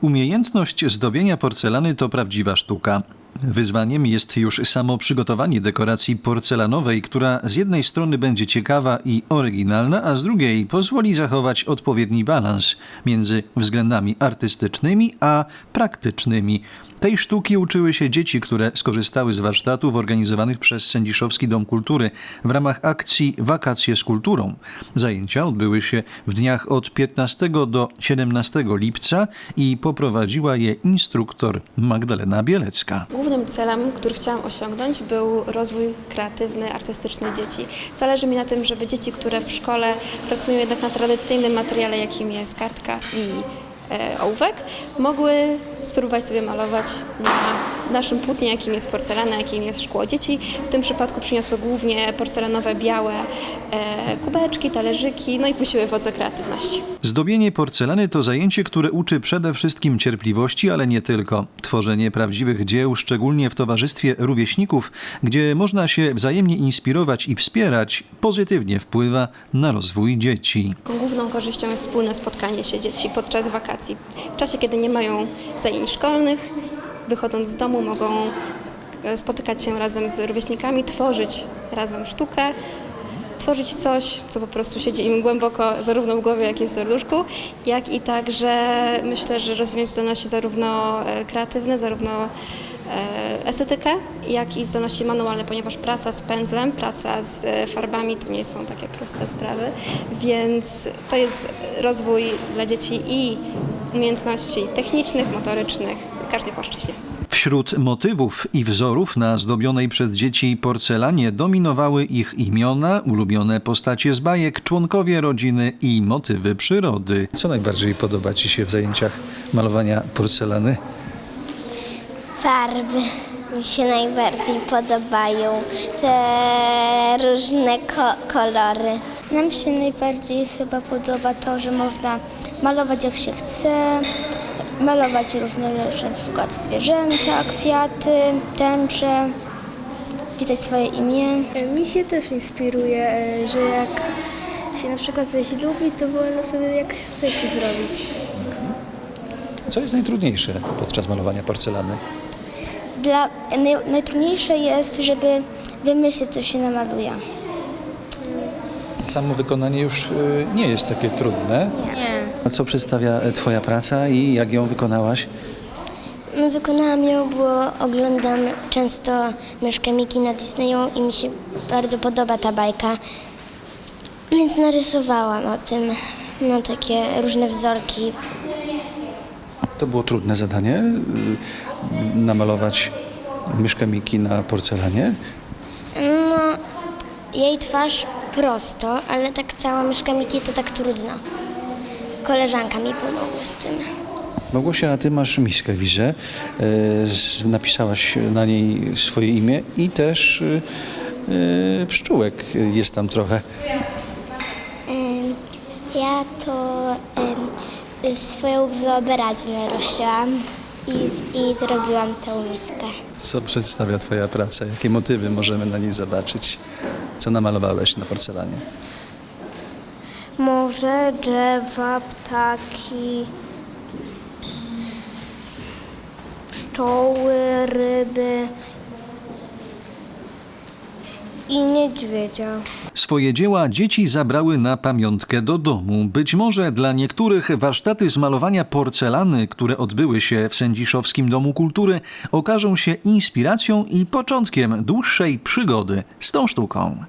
Umiejętność zdobienia porcelany to prawdziwa sztuka. Wyzwaniem jest już samo przygotowanie dekoracji porcelanowej, która z jednej strony będzie ciekawa i oryginalna, a z drugiej pozwoli zachować odpowiedni balans między względami artystycznymi a praktycznymi. Tej sztuki uczyły się dzieci, które skorzystały z warsztatów organizowanych przez Sędziszowski Dom Kultury w ramach akcji Wakacje z kulturą. Zajęcia odbyły się w dniach od 15 do 17 lipca i poprowadziła je instruktor Magdalena Bielecka. Głównym celem, który chciałam osiągnąć, był rozwój kreatywny, artystyczny dzieci. Zależy mi na tym, żeby dzieci, które w szkole pracują jednak na tradycyjnym materiale, jakim jest kartka i e, ołówek, mogły spróbować sobie malować na naszym płótnie, jakim jest porcelana, jakim jest szkło. Dzieci w tym przypadku przyniosły głównie porcelanowe, białe e, kubeczki, talerzyki, no i puściły w owoce kreatywności. Zdobienie porcelany to zajęcie, które uczy przede wszystkim cierpliwości, ale nie tylko. Tworzenie prawdziwych dzieł, szczególnie w towarzystwie rówieśników, gdzie można się wzajemnie inspirować i wspierać, pozytywnie wpływa na rozwój dzieci. Główną korzyścią jest wspólne spotkanie się dzieci podczas wakacji. W czasie, kiedy nie mają zajęć szkolnych, wychodząc z domu, mogą s- spotykać się razem z rówieśnikami, tworzyć razem sztukę, tworzyć coś, co po prostu siedzi im głęboko zarówno w głowie, jak i w serduszku, jak i także myślę, że rozwinąć zdolności zarówno e, kreatywne, zarówno e, estetykę, jak i zdolności manualne, ponieważ praca z pędzlem, praca z e, farbami to nie są takie proste sprawy, więc to jest rozwój dla dzieci i umiejętności technicznych, motorycznych, płaszczyźnie. Wśród motywów i wzorów na zdobionej przez dzieci porcelanie dominowały ich imiona, ulubione postacie z bajek, członkowie rodziny i motywy przyrody. Co najbardziej podoba Ci się w zajęciach malowania porcelany? Farby mi się najbardziej podobają, te różne ko- kolory. Nam się najbardziej chyba podoba to, że można malować jak się chce, malować różne rzeczy, na przykład zwierzęta, kwiaty, tęcze, pisać swoje imię. Mi się też inspiruje, e, że jak się na przykład coś lubi, to wolno sobie jak chce się zrobić. Co jest najtrudniejsze podczas malowania porcelany? Dla, naj, najtrudniejsze jest, żeby wymyślić, co się namaluje. Samo wykonanie już y, nie jest takie trudne. Nie. A co przedstawia e, Twoja praca i jak ją wykonałaś? No, Wykonałam ją, bo oglądam często myszkę Miki na Disneyu i mi się bardzo podoba ta bajka. Więc narysowałam o tym, no takie różne wzorki. To było trudne zadanie, y, namalować myszkę Miki na porcelanie. No, jej twarz prosto, ale tak cała myszka Miki to tak trudno. Koleżanka mi pomogła z tym. Małgosia, a ty masz miskę, widzę. E, z- Napisałaś na niej swoje imię i też y, y, pszczółek jest tam trochę. Ja to swoją wyobraźnię ruszyłam i, i zrobiłam tę miskę. Co przedstawia twoja praca? Jakie motywy możemy na niej zobaczyć? Co namalowałeś na porcelanie? Morze, drzewa, ptaki, pszczoły, ryby i niedźwiedzia. Swoje dzieła dzieci zabrały na pamiątkę do domu. Być może dla niektórych warsztaty z malowania porcelany, które odbyły się w Sędziszowskim Domu Kultury, okażą się inspiracją i początkiem dłuższej przygody z tą sztuką.